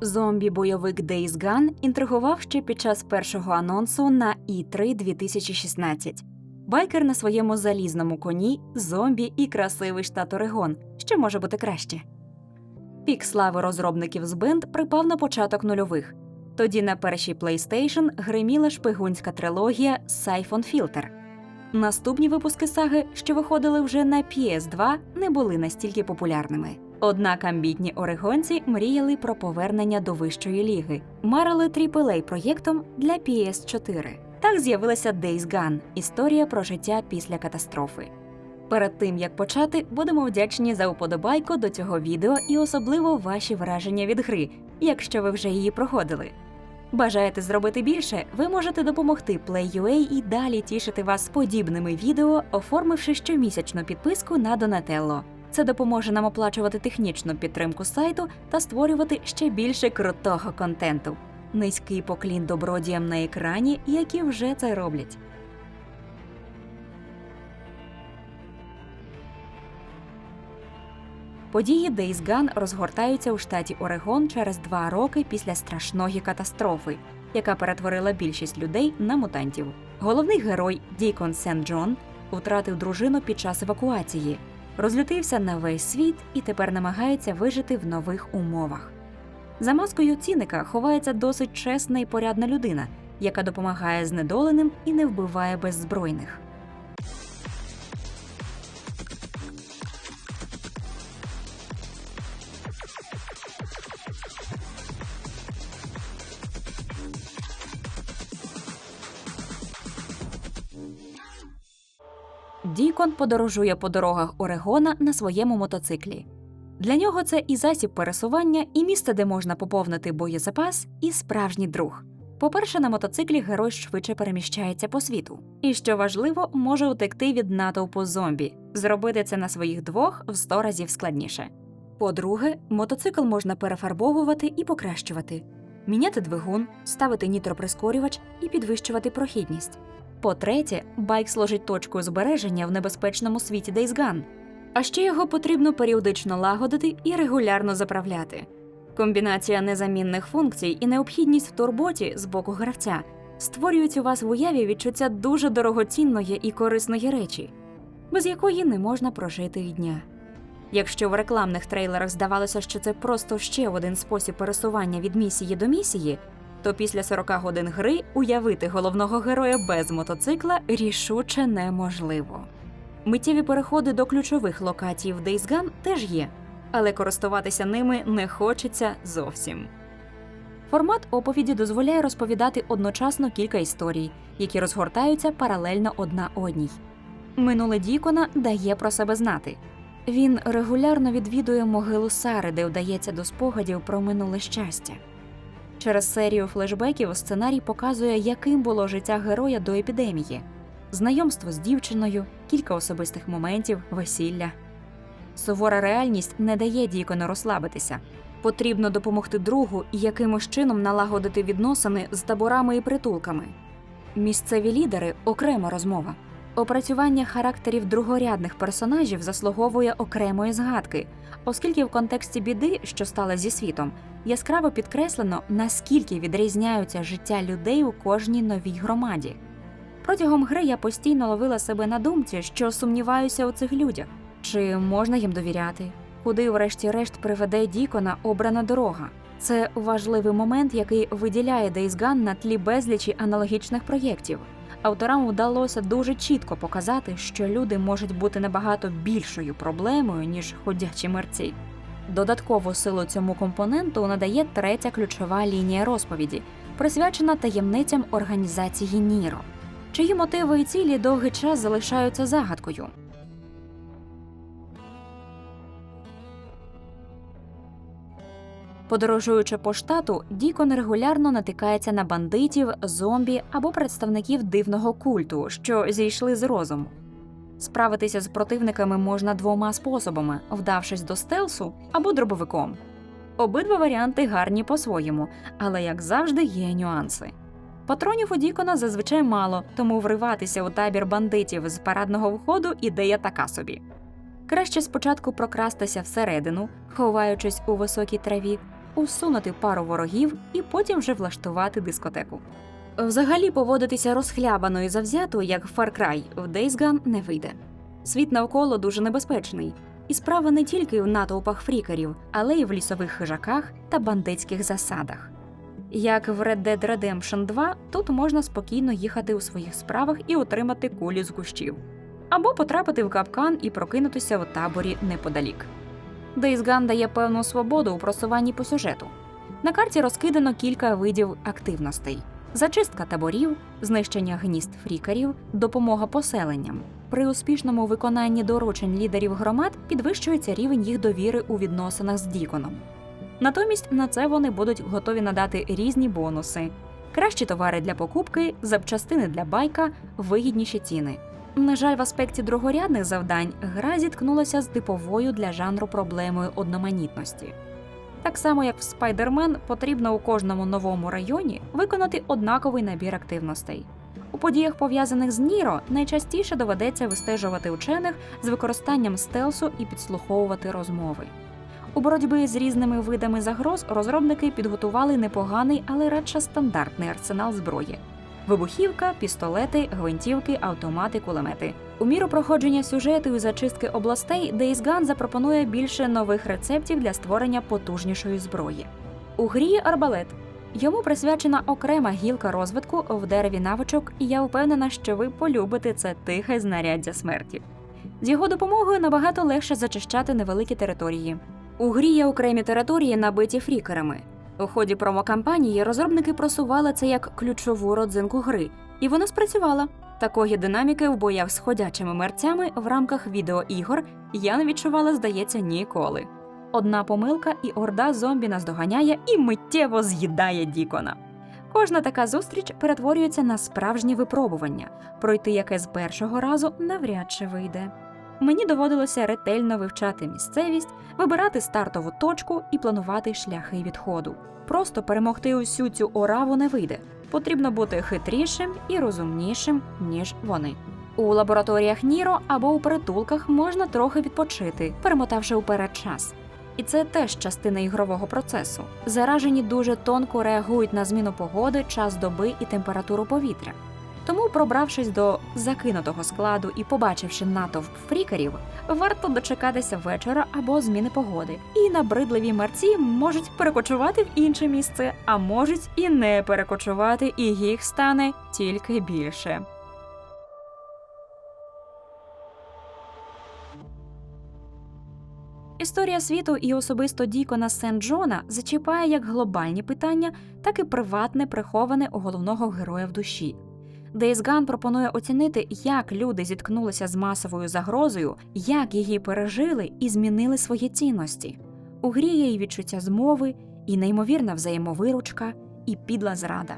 Зомбі-бойовик Days Gone інтригував ще під час першого анонсу на E3 2016. Байкер на своєму залізному коні, зомбі і красивий штат Орегон. Що може бути краще? Пік слави розробників з Bend припав на початок нульових. Тоді на першій PlayStation гриміла шпигунська трилогія Siphon Filter. Наступні випуски саги, що виходили вже на PS2, не були настільки популярними. Однак амбітні орегонці мріяли про повернення до вищої ліги, марили aaa проєктом для PS4. Так з'явилася Days Gone – історія про життя після катастрофи. Перед тим як почати, будемо вдячні за уподобайку до цього відео і особливо ваші враження від гри, якщо ви вже її проходили. Бажаєте зробити більше, ви можете допомогти Play.ua і далі тішити вас подібними відео, оформивши щомісячну підписку на Donatello. Це допоможе нам оплачувати технічну підтримку сайту та створювати ще більше крутого контенту. Низький поклін добродіям на екрані, які вже це роблять. Події Days Gone розгортаються у штаті Орегон через два роки після страшної катастрофи, яка перетворила більшість людей на мутантів. Головний герой Дікон Сент Джон втратив дружину під час евакуації, розлютився на весь світ і тепер намагається вижити в нових умовах. За маскою ціника ховається досить чесна і порядна людина, яка допомагає знедоленим і не вбиває беззбройних. Дікон подорожує по дорогах Орегона на своєму мотоциклі. Для нього це і засіб пересування, і місце, де можна поповнити боєзапас, і справжній друг. По-перше, на мотоциклі герой швидше переміщається по світу. І що важливо, може утекти від натовпу зомбі. Зробити це на своїх двох в 100 разів складніше. По-друге, мотоцикл можна перефарбовувати і покращувати, міняти двигун, ставити нітроприскорювач і підвищувати прохідність. По-третє, байк служить точкою збереження в небезпечному світі Days Gone. А ще його потрібно періодично лагодити і регулярно заправляти. Комбінація незамінних функцій і необхідність в турботі з боку гравця створюють у вас в уяві відчуття дуже дорогоцінної і корисної речі, без якої не можна прожити й дня. Якщо в рекламних трейлерах здавалося, що це просто ще один спосіб пересування від місії до місії, то після 40 годин гри уявити головного героя без мотоцикла рішуче неможливо. Миттєві переходи до ключових локацій в Days Gone теж є, але користуватися ними не хочеться зовсім. Формат оповіді дозволяє розповідати одночасно кілька історій, які розгортаються паралельно одна одній. Минуле Дікона дає про себе знати. Він регулярно відвідує могилу Сари, де вдається до спогадів про минуле щастя. Через серію флешбеків сценарій показує, яким було життя героя до епідемії, знайомство з дівчиною, кілька особистих моментів, весілля. Сувора реальність не дає Дікону розслабитися. Потрібно допомогти другу і якимось чином налагодити відносини з таборами і притулками. Місцеві лідери окрема розмова. Опрацювання характерів другорядних персонажів заслуговує окремої згадки, оскільки в контексті біди, що стала зі світом, яскраво підкреслено, наскільки відрізняються життя людей у кожній новій громаді. Протягом гри я постійно ловила себе на думці, що сумніваюся у цих людях, чи можна їм довіряти, куди, врешті-решт, приведе Дікона обрана дорога. Це важливий момент, який виділяє Days Gone на тлі безлічі аналогічних проєктів. Авторам вдалося дуже чітко показати, що люди можуть бути набагато більшою проблемою, ніж ходячі мерці. Додаткову силу цьому компоненту надає третя ключова лінія розповіді, присвячена таємницям організації Ніро, чиї мотиви і цілі довгий час залишаються загадкою. Подорожуючи по штату, Дікон регулярно натикається на бандитів, зомбі або представників дивного культу, що зійшли з розуму. Справитися з противниками можна двома способами: вдавшись до стелсу або дробовиком. Обидва варіанти гарні по-своєму, але як завжди є нюанси. Патронів у Дікона зазвичай мало, тому вриватися у табір бандитів з парадного входу ідея така собі. Краще спочатку прокрастися всередину, ховаючись у високій траві, усунути пару ворогів і потім вже влаштувати дискотеку. Взагалі поводитися розхлябано і завзято, як Far Cry, в Days Gone не вийде. Світ навколо дуже небезпечний, і справа не тільки в натовпах фрікерів, але й в лісових хижаках та бандитських засадах. Як в Red Dead Redemption 2, тут можна спокійно їхати у своїх справах і отримати кулі з гущів, або потрапити в капкан і прокинутися в таборі неподалік. Days Gone дає певну свободу у просуванні по сюжету. На карті розкидано кілька видів активностей: зачистка таборів, знищення гнізд фрікарів, допомога поселенням. При успішному виконанні доручень лідерів громад підвищується рівень їх довіри у відносинах з Діконом. Натомість на це вони будуть готові надати різні бонуси: кращі товари для покупки, запчастини для байка, вигідніші ціни. На жаль, в аспекті другорядних завдань гра зіткнулася з типовою для жанру проблемою одноманітності. Так само, як в Spider-Man, потрібно у кожному новому районі виконати однаковий набір активностей. У подіях, пов'язаних з Ніро, найчастіше доведеться вистежувати учених з використанням стелсу і підслуховувати розмови. У боротьбі з різними видами загроз розробники підготували непоганий, але радше стандартний арсенал зброї: вибухівка, пістолети, гвинтівки, автомати, кулемети. У міру проходження сюжету і зачистки областей Days запропонує більше нових рецептів для створення потужнішої зброї. У грі арбалет. Йому присвячена окрема гілка розвитку в дереві навичок, і я впевнена, що ви полюбите це тихе знаряддя смерті. З його допомогою набагато легше зачищати невеликі території. У грі є окремі території, набиті фрікерами. У ході промокампанії розробники просували це як ключову родзинку гри, і вона спрацювала. Такої динаміки в боях з ходячими мерцями в рамках відеоігор я не відчувала, здається, ніколи. Одна помилка, і орда зомбі наздоганяє і миттєво з'їдає Дікона. Кожна така зустріч перетворюється на справжнє випробування, пройти яке з першого разу навряд чи вийде. Мені доводилося ретельно вивчати місцевість, вибирати стартову точку і планувати шляхи відходу. Просто перемогти усю цю ораву не вийде. Потрібно бути хитрішим і розумнішим, ніж вони. У лабораторіях Ніро або у притулках можна трохи відпочити, перемотавши уперед час. І це теж частина ігрового процесу. Заражені дуже тонко реагують на зміну погоди, час доби і температуру повітря. Тому, пробравшись до закинутого складу і побачивши натовп фрікерів, варто дочекатися вечора або зміни погоди. І набридливі мерці можуть перекочувати в інше місце, а можуть і не перекочувати, і їх стане тільки більше. Історія світу і особисто Дікона Сент Джона зачіпає як глобальні питання, так і приватне, приховане у головного героя в душі. Days Gone пропонує оцінити, як люди зіткнулися з масовою загрозою, як її пережили і змінили свої цінності. У грі є і відчуття змови, і неймовірна взаємовиручка, і підла зрада.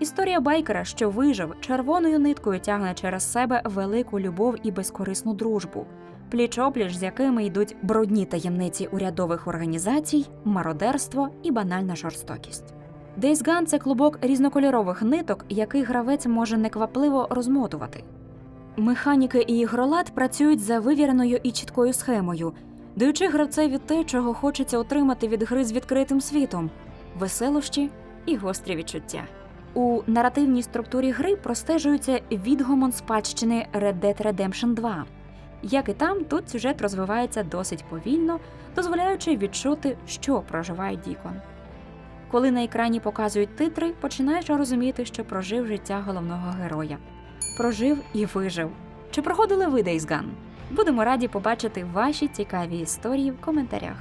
Історія байкера, що вижив, червоною ниткою тягне через себе велику любов і безкорисну дружбу, пліч-опліч з якими йдуть брудні таємниці урядових організацій, мародерство і банальна жорстокість. Days це клубок різнокольорових ниток, який гравець може неквапливо розмотувати. Механіки і ігролад працюють за вивіреною і чіткою схемою, даючи гравцеві те, чого хочеться отримати від гри з відкритим світом веселощі і гострі відчуття. У наративній структурі гри простежується відгомон спадщини Red Dead Redemption 2. Як і там, тут сюжет розвивається досить повільно, дозволяючи відчути, що проживає Дікон. Коли на екрані показують титри, починаєш розуміти, що прожив життя головного героя. Прожив і вижив. Чи проходили ви Days Gone? Будемо раді побачити ваші цікаві історії в коментарях.